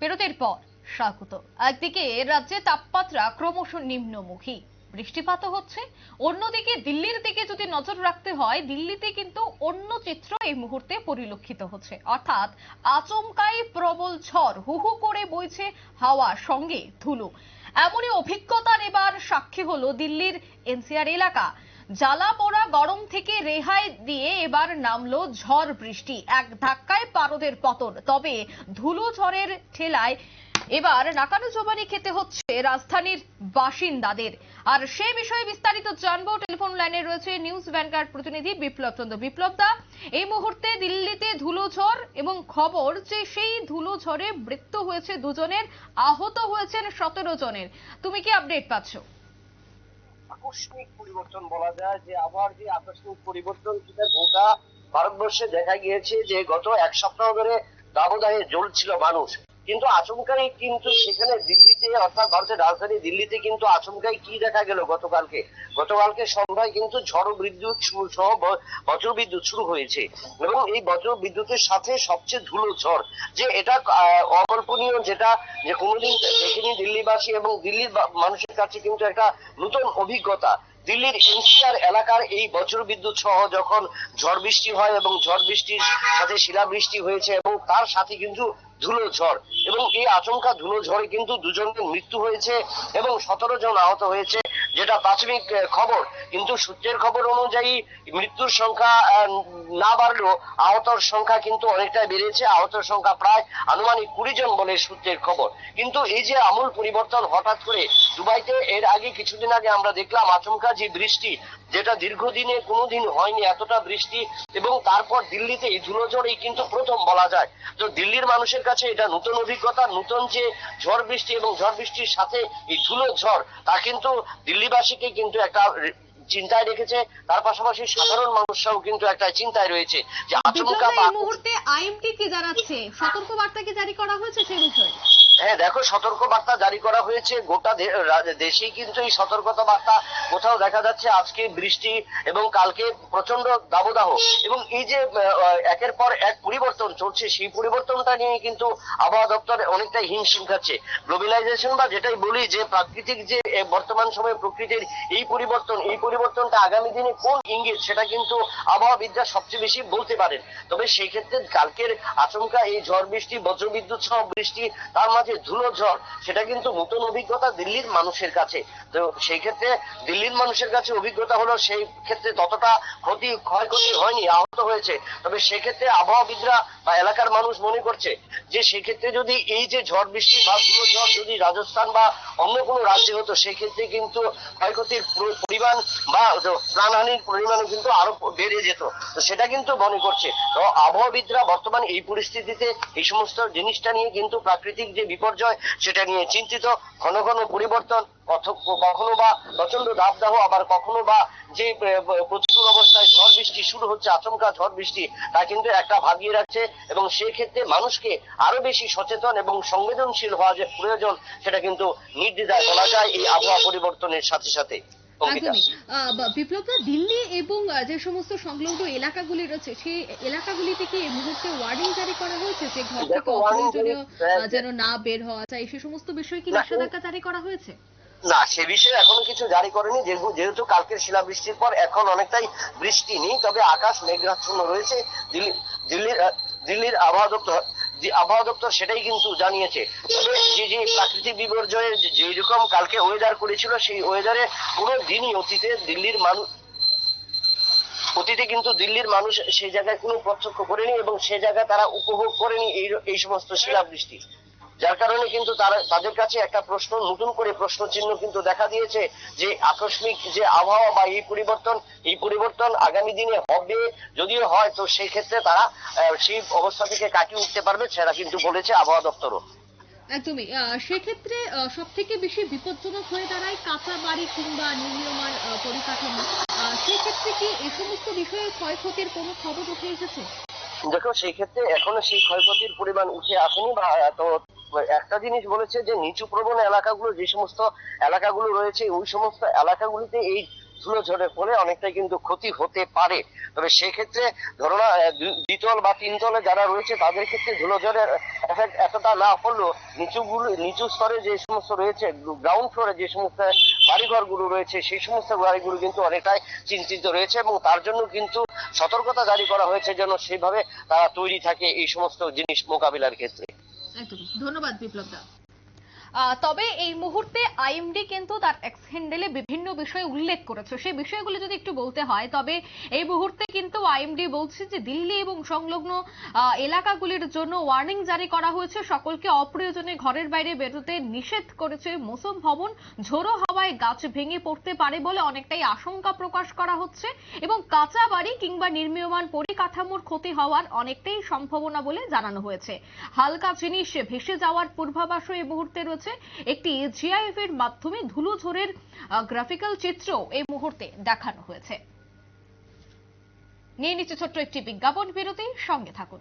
বিরতির পর, স্বাগত। একদিকে রাজ্যে তাপমাত্রা ক্রমশ নিম্নমুখী। বৃষ্টিপাত হচ্ছে। অন্যদিকে দিল্লির দিকে যদি নজর রাখতে হয়, দিল্লিতে কিন্তু অন্য চিত্র এই মুহূর্তে পরিলক্ষিত হচ্ছে। অর্থাৎ আচমকাই প্রবল ঝড়, হু হু করে বইছে হাওয়া, সঙ্গে ধুলো। এমনই অভিজ্ঞতার এবার সাক্ষী হলো দিল্লির এনসিআর এলাকা। জ্বালা পোড়া গরম থেকে রেহাই দিয়ে এবার নামলো ঝড় বৃষ্টি। এক ধাক্কায় পারদের পতন। তবে ধুলো ঝড়ের ঠেলায় এবার নাকানো জবানি খেতে হচ্ছে রাজধানীর বাসিন্দাদের। আর সে বিষয়ে বিস্তারিত জানব। টেলিফোন লাইনে রয়েছে নিউজ ভ্যানগার্ড প্রতিনিধি বিপ্লব চন্দ্র। বিপ্লব দা, এই মুহূর্তে দিল্লিতে ধুলো ঝড় এবং খবর যে সেই ধুলো ঝড়ে মৃত্যু হয়েছে দুজনের, আহত হয়েছেন সতেরো জনের। তুমি কি আপডেট পাচ্ছ? আকস্মিক পরিবর্তন বলা যায় যে আবহাওয়ার যে আকস্মিক পরিবর্তন সেটা গোটা ভারতবর্ষে দেখা গিয়েছে যে গত এক সপ্তাহ ধরে দাবদাহে জ্বলছিল মানুষ। কিন্তু আচমকাই কিন্তু সেখানে দিল্লিতে, অর্থাৎ ভারতের রাজধানী দিল্লিতে কিন্তু আচমকাই কি দেখা গেল গতকালকে? গতকালকে সন্ধ্যায় কিন্তু ঝড় বিদ্যুৎ সহ বজ্র বিদ্যুৎ শুরু হয়েছে। এবং এই বজ্র বিদ্যুতের সাথে সবচেয়ে ধুলো ঝড়, যে এটা অকল্পনীয়, যেটা যে কোনোদিন দেখিনি দিল্লিবাসী এবং দিল্লির মানুষের কাছে কিন্তু একটা নতুন অভিজ্ঞতা। দিল্লির এনসিআর এলাকার এই বজ্র বিদ্যুৎ সহ যখন ঝড় বৃষ্টি হয় এবং ঝড় বৃষ্টির সাথে শিলাবৃষ্টি হয়েছে এবং তার সাথে কিন্তু ধুলো ঝড়। এবং এই আচমকা ধুলো ঝড়ে কিন্তু দুজনের মৃত্যু হয়েছে এবং সতেরো জন আহত হয়েছে, যেটা প্রাথমিক খবর। কিন্তু সূত্রের খবর অনুযায়ী মৃত্যুর সংখ্যা না বাড়লেও আহতর সংখ্যা কিন্তু অনেকটাই বেড়েছে। আহতর সংখ্যা প্রায় আনুমানিক কুড়ি জন বলে সূত্রের খবর। কিন্তু এই যে আমূল পরিবর্তন হঠাৎ করে দুবাইতে, এর আগে কিছুদিন আগে আমরা দেখলাম আচমকা যে বৃষ্টি, যেটা দীর্ঘদিনে কোনোদিন হয়নি, এতটা বৃষ্টি, এবং তারপর দিল্লিতে এই ধুলোঝড় এই কিন্তু প্রথম বলা যায়। তো দিল্লির মানুষের কাছে এটা নতুন অভিজ্ঞতা নতুন যে ঝড় বৃষ্টি এবং ঝড় বৃষ্টির সাথে এই ধুলো ঝড় তা কিন্তু দিল্লিবাসীকে কিন্তু একটা চিন্তায় রেখেছে। তার পাশাপাশি সাধারণ মানুষরাও কিন্তু একটা চিন্তায় রয়েছে যে আচমকা মুহূর্তে আইএমটি কি জানাচ্ছে। সতর্ক বার্তা কি জারি করা হয়েছে সেই বিষয়ে? হ্যাঁ দেখো সতর্ক বার্তা জারি করা হয়েছে। গোটা দেশেই কিন্তু এই সতর্কতা বার্তা কোথাও দেখা যাচ্ছে। আজকে বৃষ্টি এবং কালকে প্রচণ্ড দাবদাহ। এবং এই যে একের পর এক পরিবর্তন চলছে, সেই পরিবর্তনটা নিয়ে কিন্তু আবহাওয়া দপ্তর অনেকটাই হিমশিম খাচ্ছে। গ্লোবালাইজেশন বা যেটাই বলি যে, প্রাকৃতিক যে বর্তমান সময়ে প্রকৃতির এই পরিবর্তন, এই পরিবর্তনটা আগামী দিনে কোন ইঙ্গিত সেটা কিন্তু আবহাওয়াবিদরা সবচেয়ে বেশি বলতে পারেন। তবে সেই ক্ষেত্রে কালকের আচমকা এই ঝড় বৃষ্টি, বজ্রবিদ্যুৎ সহ বৃষ্টি, তার মাঝে ধুলো ঝড়, সেটা কিন্তু নতুন অভিজ্ঞতা দিল্লির মানুষের কাছে। তো সেই ক্ষেত্রে দিল্লির মানুষের কাছে অভিজ্ঞতা হলো সেই ক্ষেত্রে ততটা ক্ষতি, ক্ষয়ক্ষতি হয়নি, আহত হয়েছে। তবে সেক্ষেত্রে আবহাওয়াবিদরা বা এলাকার মানুষ মনে করছে যে সেক্ষেত্রে যদি এই যে ঝড় বৃষ্টি বা ধুলো ঝড় যদি রাজস্থান বা অন্য কোনো রাজ্যে হতো সেক্ষেত্রে কিন্তু ক্ষয়ক্ষতির পুরো পরিমাণ বা প্রাণহানির পরিমাণ কিন্তু আরও বেড়ে যেত। তো সেটা কিন্তু মনে করছে তো আবহাওয়াবিদরা বর্তমান এই পরিস্থিতিতে এই সমস্ত জিনিসটা নিয়ে কিন্তু প্রাকৃতিক যে বিপর্যয়, সেটা নিয়ে চিন্তিত। ঘন ঘন পরিবর্তন কখনো বা প্রচণ্ড দাবদাহ আবার কখনো বা যে প্রতিকূল অবস্থায় ঝড় বৃষ্টি শুরু হচ্ছে আচমকা ঝড় বৃষ্টি তা কিন্তু একটা ভাবিয়ে রাখছে এবং সেক্ষেত্রে মানুষকে আরও বেশি সচেতন এবং সংবেদনশীল হওয়া যে প্রয়োজন সেটা কিন্তু নির্দ্বিধায় বলা যায় এই আবহাওয়া পরিবর্তনের সাথে সাথে। বিপ্লবদা দিল্লি এবং যে সমস্ত সংলগ্ন এলাকাগুলি রয়েছে সেই এলাকাগুলিতে কি এই মুহূর্তে ওয়ার্নিং জারি করা হয়েছে যে ঘর থেকে অপ্রয়োজনীয় যেন না বের হওয়া যায় সে সমস্ত বিষয়ে কি নিষেধাজ্ঞা জারি করা হয়েছে? না, সে বিষয়ে এখনও কিছু জারি করেনি। যেহেতু কালকের শিলাবৃষ্টির পর এখন অনেকটাই বৃষ্টি নেই, তবে আকাশ মেঘাচ্ছন্ন রয়েছে। দিল্লি দিল্লির দিল্লির আবহাওয়া দপ্তর যে আবহাওয়া দপ্তর সেটাই কিন্তু জানিয়েছে। তবে যে যে প্রাকৃতিক বিপর্যয়ের যে- যেই রকম কালকে ওয়েদার করেছিল, সেই ওয়েদারে কোনো দিনই অতীতে দিল্লির মানুষ অতীতে কিন্তু দিল্লির মানুষ সেই জায়গায় কোনো প্রত্যক্ষ করেনি এবং সে জায়গায় তারা উপভোগ করেনি এই এই সমস্ত শিলাবৃষ্টি। যার কারণে কিন্তু তারা তাদের কাছে একটা প্রশ্ন নতুন করে প্রশ্ন চিহ্ন কিন্তু দেখা দিয়েছে যে আকস্মিক যে আবহাওয়া বা এই পরিবর্তন এই পরিবর্তন আগামী দিনে হবে যদিও হয় তো সেই ক্ষেত্রে তারা সেই অবস্থা থেকে কাটিয়ে উঠতে পারবে সেটা কিন্তু বলেছে আবহাওয়া দপ্তরও। একদমই সেক্ষেত্রে সব থেকে বেশি বিপজ্জনক হয়ে দাঁড়ায় কাঁচা বাড়ি কিংবা নির্মীয়মান পরিকাঠামো। সেক্ষেত্রে কি এই সমস্ত বিষয়ে ক্ষয়ক্ষতির কোনো খবর উঠে এসেছে? দেখো সেই ক্ষেত্রে এখনও সেই ক্ষয়ক্ষতির পরিমাণ উঠে আসেনি বা এত একটা জিনিস বলেছে যে নিচু প্রবণ এলাকাগুলো যে সমস্ত এলাকাগুলো রয়েছে, ওই সমস্ত এলাকাগুলিতে এই ধুলো ঝড়ের ফলে অনেকটাই কিন্তু ক্ষতি হতে পারে। তবে সেক্ষেত্রে ধরো না দ্বিতল বা তিনতলে যারা রয়েছে, তাদের ক্ষেত্রে ধুলো ঝড়ের এফেক্ট এতটা না পড়লেও নিচুগুলো, নিচু স্তরে যে সমস্ত রয়েছে গ্রাউন্ড ফ্লোরে যে সমস্ত বাড়িঘরগুলো রয়েছে, সেই সমস্ত বাড়িগুলো কিন্তু অনেকটাই চিন্তিত রয়েছে এবং তার জন্য কিন্তু সতর্কতা জারি করা হয়েছে যেন সেইভাবে তারা তৈরি থাকে এই সমস্ত জিনিস মোকাবিলার ক্ষেত্রে। একদমই ধন্যবাদ বিপ্লব দা তবে এই মুহূর্তে আইএমডি কিন্তু তার এক্স হ্যান্ডেলে বিভিন্ন বিষয় উল্লেখ করেছে। সেই বিষয়গুলো যদি একটু বলতে হয়, তবে এই মুহূর্তে কিন্তু আইএমডি বলছে যে দিল্লি এবং সংলগ্ন এলাকাগুলির জন্য ওয়ার্নিং জারি করা হয়েছে। সকলকে অপ্রয়োজনে ঘরের বাইরে বেরোতে নিষেধ করেছে মৌসুম ভবন। ঝোড়ো হাওয়ায় গাছ ভেঙে পড়তে পারে বলে অনেকটাই আশঙ্কা প্রকাশ করা হচ্ছে এবং কাঁচা বাড়ি কিংবা নির্মীয়মান পরিকাঠামোর ক্ষতি হওয়ার অনেকটাই সম্ভাবনা বলে জানানো হয়েছে। হালকা জিনিস ভেসে যাওয়ার পূর্বাভাসও এই মুহূর্তে রয়েছে। একটি জিআইএফ এর মাধ্যমে ধুলো ঝড়ের গ্রাফিক্যাল চিত্র এই মুহূর্তে দেখানো হয়েছে। নিয়ে নিচ্ছে ছোট্ট একটি বিজ্ঞাপন বিরতি, সঙ্গে থাকুন।